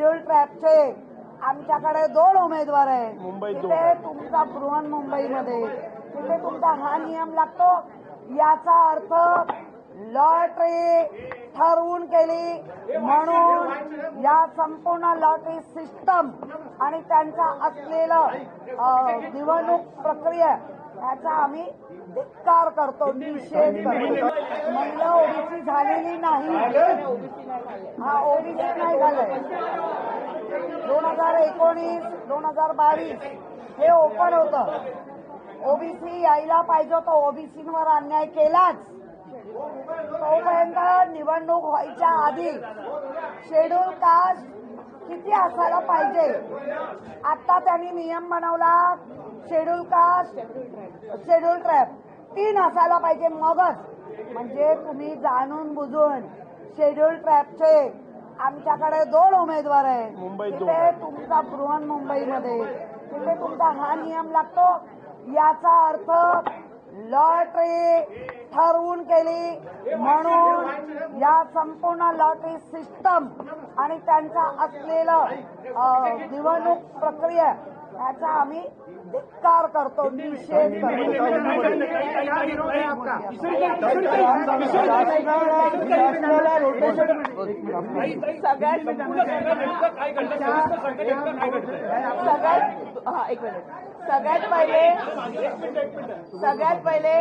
Schedule ट्रॅपचे आमच्याकडे दोन उमेदवार आहे मुंबईत दोन. तिथे तुमचा बृहन मुंबईमध्ये. तिथे तुमचा हा नियम लागतो. याचा अर्थ लॉटरी ठरवून केली. म्हणून या संपूर्ण लॉटरी सिस्टम आणि त्यांचा असलेलं निवडणूक प्रक्रिया याचा आम्ही धिक्कार करतो. निषेध करतो. महिला ओबीसी झालेली नाही. हा ओबीसी नाही झालाय. दोन हजार एकोणीस दोन हजार बावीस हे ओपन होतं. ओबीसी यायला पाहिजे होतं. ओबीसीवर अन्याय केलाच. तोपर्यंत निवडणूक व्हायच्या आधी शेड्यूल कास्ट किती असायला पाहिजे? आता त्यांनी नियम बनवला शेड्यूल कास्ट शेड्यूल ट्रॅप. तीन असायला पाहिजे मगच. म्हणजे तुम्ही जाणून बुजून शेड्यूल ट्रॅपचे आमच्याकडे दोन उमेदवार आहे मुंबईत दोन. तिथे तुमचा बृहन मुंबईमध्ये. तिथे तुमचा हा नियम लागतो. याचा अर्थ लॉटरी ठरवून केली. म्हणून या संपूर्ण लॉटरी सिस्टम आणि त्यांचा असलेलं निवडणूक प्रक्रिया याचा आम्ही धिक्कार करतो निषेध सगळ्यात सगळ्यात हा एक मिनिट. सगळ्यात पहिले सगळ्यात पहिले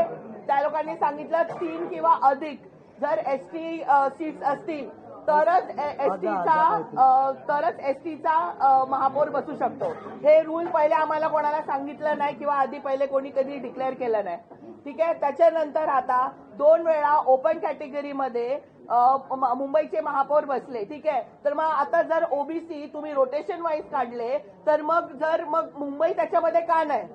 त्या लोकांनी सांगितलं तीन किंवा अधिक. जर एस टी सीट्स असतील तरच एस टीचा तरच एस टीचा महापौर बसू शकतो. हे रूल पहिले आम्हाला कोणाला सांगितलं नाही किंवा आधी पहिले कोणी कधी डिक्लेअर केलं नाही. ठीक आहे? त्याच्यानंतर आता दोन वेळा ओपन कॅटेगरीमध्ये मुंबईचे महापौर बसले. ठीक आहे? तर मग आता जर ओबीसी तुम्ही रोटेशन वाईज काढले तर मग जर मग मुंबई त्याच्यामध्ये का नाही?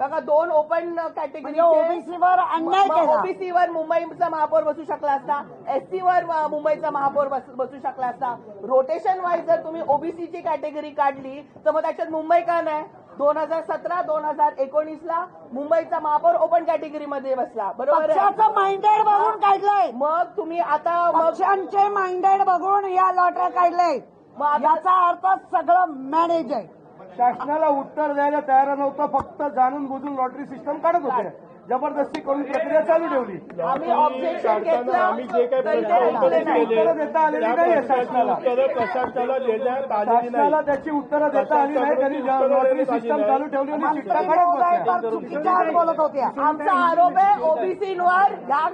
बघा दोन ओपन कॅटेगरी ओबीसीवर अन्याय केला. ओबीसीवर मुंबईचा महापौर बसू शकला असता. एससीवर मुंबईचा महापौर बस- शकला असता. रोटेशन वाईज जर तुम्ही ओबीसीची कॅटेगरी काढली तर मग त्याच्यात मुंबई का नाही? दोन हजार सतरा दोन हजार एकोणीस ला मुंबईचा महापौर ओपन कॅटेगरीमध्ये बसला. बरोबर माइंडेड बघून काढलंय. मग तुम्ही आता पक्षांचे माइंडेड बघून या लॉटऱ्या काढले मग आता- याचा अर्थ सगळं मॅनेज आहे. शासनाला उत्तर द्यायला तयार नव्हतं फक्त जाणून बुजून लॉटरी सिस्टम काढत होते. जबरदस्ती करून प्रक्रिया चालू ठेवली. आम्ही ऑब्जेक्शन घेतलं आम्ही जे काही प्रश्न देता आलेली शासनाला. प्रशासनाला त्याची उत्तरं देता आली नाही त्यांनी लॉटरी सिस्टम. चालू ठेवली आणि चिठ्ठ्या काढत बोलत होत्या. आमचा आरोप आहे ओबीसीवर ह्या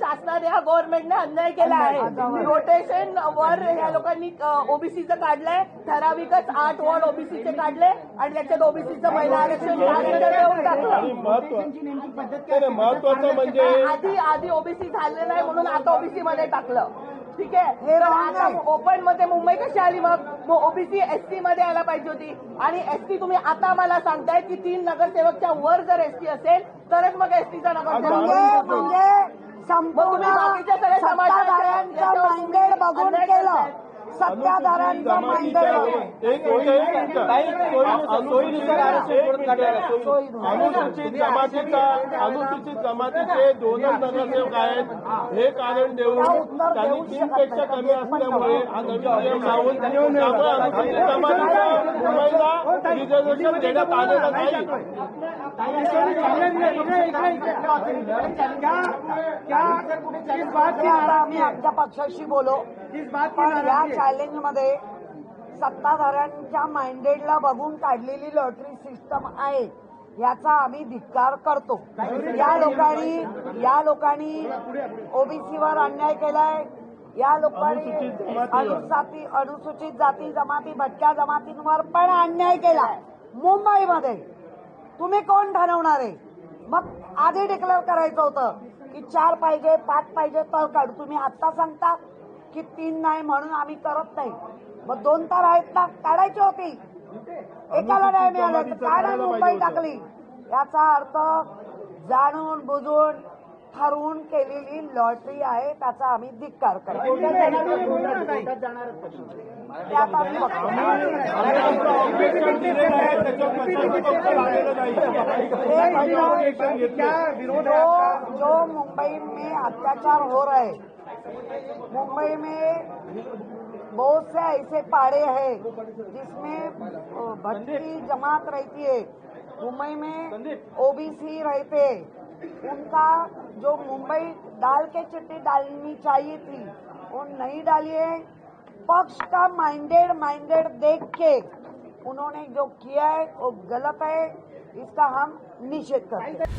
शासनाने ह्या गव्हर्नमेंटने अन्याय केला आहे. रोटेशन वर ह्या लोकांनी ओबीसीचं काढलंय. ठराविकच आठ वॉर्ड ओबीसीचे काढले. आणि त्याच्यात ओबीसीचं महिला आरक्षण टाकलं. महत्वाचं म्हणजे आधी आधी ओबीसी झालं नाही म्हणून आता ओबीसी मध्ये टाकलं. ठीक आहे? हे तर आता आहे. ओपनमध्ये मुंबई कशी आली मग? मग ओबीसी एसटी मध्ये यायला पाहिजे होती. आणि एसटी तुम्ही आता मला सांगताय की तीन नगरसेवकच्या वर जर एसटी असेल तरच मग एसटीचा म्हणजे नगरसेवक म्हणजे तुम्ही बाकीच्या सगळ्या समाजाच्या- बघून केलं. सत्ताधाऱ्यांचं. अनुसूचित जमातीचा अनुसूचित जमातीचे दोनच नगरसेवक आहेत हे कारण देऊन त्यांनी तीन पेक्षा कमी असल्यामुळे हा नवीन नियम लावून त्यामुळे अनुसूचित जमातीच्या मुंबईला रिझर्वेशन देण्यात आलेलं नाही आम्ही आमच्या पक्षाशी बोलो. या चॅलेंजमध्ये सत्ताधाऱ्यांच्या माइंडेडला बघून काढलेली लॉटरी सिस्टम आहे याचा आम्ही धिक्कार करतो. या लोकांनी या लोकांनी ओबीसीवर अन्याय केलाय. या लोकांनी. अनुसाती अनुसूचित जाती जमाती भटक्या जमातींवर पण अन्याय केलाय. मुंबईमध्ये तुम्ही कोण ठरवणार आहे? मग आधी डिक्लेअर करायचं होतं की चार पाहिजे पाच पाहिजे तर काढू तुम्ही आत्ता सांगता की तीन नाही म्हणून आम्ही करत नाही. मग दोन तर आहेत ना काढायची होती. एकाला नाही मिळालं तर काय नाही मुंबई टाकली. याचा अर्थ जाणून बुजून ठरवून केलेली लॉटरी आहे त्याचा आम्ही धिक्कार करतो. ते लागलेलं नाही हे जो मुंबई में अत्याचार हो रहे है मुंबई में बहुत से ऐसे पाड़े हैं जिसमें अ, भटकी जमात रहती है मुंबई में ओबीसी रहते उनका जो मुंबई डाल के चिट्ठी डालनी चाहिए थी नहीं डालिए। पक्ष का माइंडेड माइंडेड देख के उन्होंने जो किया है वो गलत है। इसका हम निषेध करते हैं।